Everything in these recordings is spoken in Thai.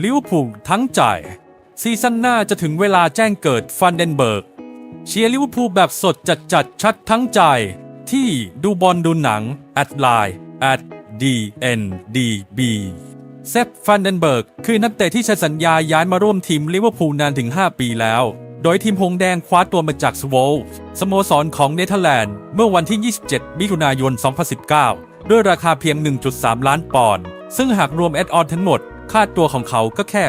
ลิวพูลทั้งใจ ซีซั่นหน้าจะถึงเวลาแจ้งเกิดฟันเดนเบิร์ก เชียร์ลิวพูลแบบสดจัดจัดชัดทั้งใจ ที่ดูบอลดูหนัง แอดไลน์ at dndb เซฟฟันเดนเบิร์ก คือนักเตะที่ใช้สัญญาย้ายมาร่วมทีมลิเวอร์พูลนานถึง 5 ปีแล้ว โดยทีมหงแดงคว้าตัวมาจากสโวลส์สโมสรของเนเธอร์แลนด์ เมื่อวันที่ 27 มิถุนายน 2019 ด้วยราคาเพียง 1.3 ล้านปอนด์ ซึ่งหากรวมแอดออนทั้งหมด ค่าตัวของเขาก็แค่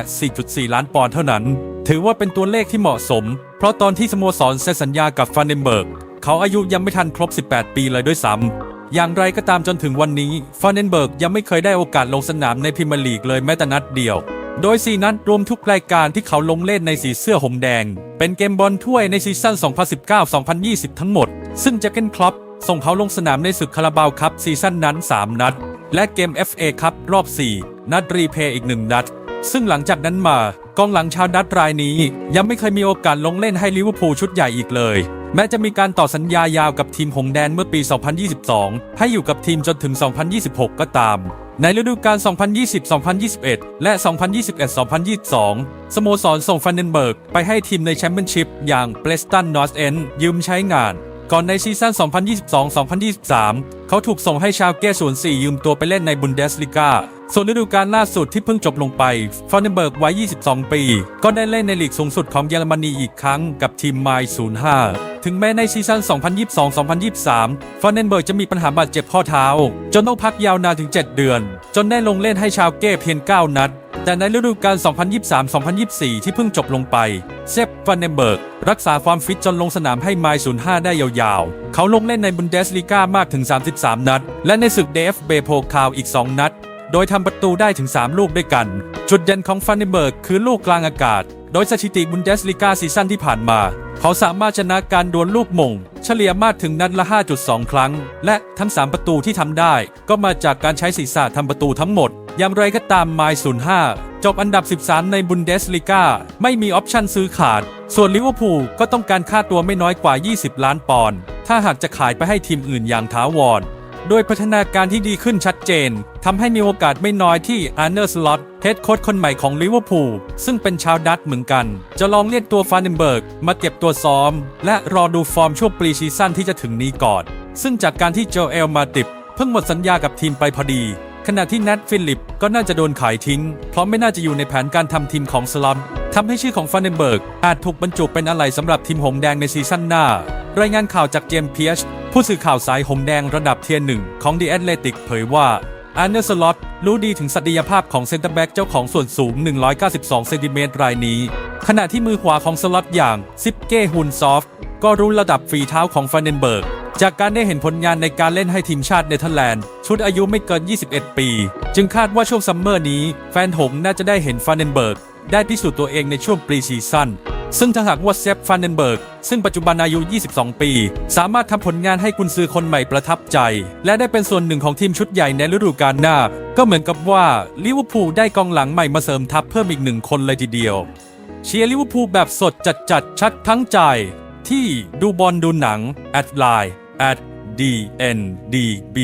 4.4 ล้านปอนด์เท่านั้น ถือว่าเป็นตัวเลขที่เหมาะสม เพราะตอนที่สโมสรเซ็นสัญญากับฟันเดนเบิร์ก เขาอายุยังไม่ทันครบ 18 ปีเลยด้วยซ้ำ อย่างไรก็ตามจนถึงวันนี้ฟันเดนเบิร์กยังไม่เคยได้โอกาสลงสนามในพรีเมียร์ลีกเลยแม้แต่นัดเดียว โดย4นัดรวมทุกรายการที่เขาลงเล่นในสีเสื้อหงแดง เป็นเกมบอลถ้วยในซีซั่น 2019-2020 ทั้งหมด ซึ่งแจ็คเกนคล็อปส่งเขาลงสนามในศึกคาราบาวคัพซีซั่นนั้น 3 นัด และเกม FA คัพรอบ 4 นัดรีเพย์อีก1นัด ซึ่งหลังจากนั้นมากองหลังชาวดัตช์รายนี้ ยังไม่เคยมีโอกาสลงเล่นให้ลิเวอร์พูลชุดใหญ่อีกเลย แม้จะมีการต่อสัญญายาวกับทีมหงแดนเมื่อปี 2022 ให้อยู่กับทีมจนถึง 2026 ก็ตาม ในฤดูกาล 2020-2021 และ 2021-2022 สโมสรส่งฟันเดนเบิร์กไปให้ทีมในแชมเปี้ยนชิพอย่างเ r รสตันนอร์ h เอนยืมใช้งานก่อนในซีซั่น 2022-2023 เขาถูกส่งให้ชาวเก้ส่วน4ยืมตัวไปเล่นในบุนเดสลิกา ส่วนฤดูกาลล่าสุดที่เพิ่งจบลงไปฟันเดนเบิร์กวัย 22 ปี ก็ได้เล่นในลีกสูงสุดของเยอรมนีอีกครั้งกับทีมไมล์05 ถึงแม้ในซีซั่น 2022-2023ฟันเดนเบิร์กจะมีปัญหาบาดเจ็บข้อเท้า จนต้องพักยาวนานถึง 7 เดือน จนได้ลงเล่นให้ชาวเก้เพียง 9 นัด แต่ในฤดูกาล 2023-2024 ที่เพิ่งจบลงไป เซฟฟันเนเบิร์กรักษาความฟิตจนลงสนามให้ไมล์05 ได้ยาวๆ เขาลงเล่นในบุนเดสลีกามากถึง 33 นัด และในศึกเดฟเบโพคาวอีก 2 นัด โดยทำประตูได้ถึง 3 ลูกด้วยกัน จุดเด่นของฟันเดนเบิร์กคือลูกกลางอากาศ โดยสถิติบุนเดสลีกาซีซั่นที่ผ่านมา เขาสามารถชนะการดวลลูกมง เฉลี่ยมากถึงนัดละ 5.2 ครั้ง และทั้ง 3 ประตูที่ทำได้ ก็มาจากการใช้ศีรษะทำประตูทั้งหมดอย่างไรก็ตามไมล์05 จบอันดับ 13 ในบุนเดสลีกาไม่มีออปชั่นซื้อขาด ส่วนลิเวอร์พูลก็ต้องการค่าตัวไม่น้อยกว่า 20 ล้านปอนด์ถ้าหากจะขายไปให้ทีมอื่นอย่างถาวร โดยพัฒนาการที่ดีขึ้นชัดเจนทำให้มีโอกาสไม่น้อยที่อาร์เนอร์สล็อตเฮดโค้ชคนใหม่ของลิเวอร์พูลซึ่งเป็นชาวดัตช์เหมือนกัน จะลองเรียกตัวฟานเดนเบิร์กมาเก็บตัวซ้อม และรอดูฟอร์มช่วงปรีซีซั่นที่จะถึงนี้ก่อน ซึ่งจากการที่โจเอลมาติบเพิ่งหมดสัญญากับทีมไปพอดี ขณะที่แนทฟิลิปก็น่าจะโดนขายทิ้ง เพราะไม่น่าจะอยู่ในแผนการทำทีมของสลัมทำให้ชื่อของฟานเดนเบิร์กอาจถูกบรรจุเป็นอะไรสำหรับทีมหงแดงในซีซั่นหน้ารายงานข่าวจากเจมส์เพียช ผู้สื่อข่าวสายหงแดงระดับเทียร์หนึ่งของ The Athletic เผยว่าอาร์เนอร์สล็อตรู้ดีถึงศักยภาพของเซนเตอร์แบ็กเจ้าของส่วนสูง 192 เซนติเมตรรายนี้ ขณะที่มือขวาของสล็อตอย่างซิปเก้ฮุนซอฟก็รู้ระดับฝีเท้าของฟานเดนเบิร์ก จากการได้เห็นผลงานในการเล่นให้ทีมชาติเนเธอร์แลนด์ ชุดอายุไม่เกิน 21 ปี จึงคาดว่าช่วงซัมเมอร์นี้ แฟนหงน่าจะได้เห็นฟานเดนเบิร์ก ได้พิสูจน์ตัวเองในช่วงปรีซีซั่น ซึ่งถ้าหากว่าเซฟฟันเดนเบิร์ก ซึ่งปัจจุบันอายุ 22 ปี สามารถทำผลงานให้กุนซือคนใหม่ประทับใจ และได้เป็นส่วนหนึ่งของทีมชุดใหญ่ในฤดูกาลหน้า ก็เหมือนกับว่าลิเวอร์พูลได้กองหลังใหม่มาเสริมทัพเพิ่มอีกหนึ่งคนเลยทีเดียว เชียร์ลิเวอร์พูลแบบสดจัดจัดชัดทั้งใจ ที่ดูบอลดูหนังแอดไลน์ at dndb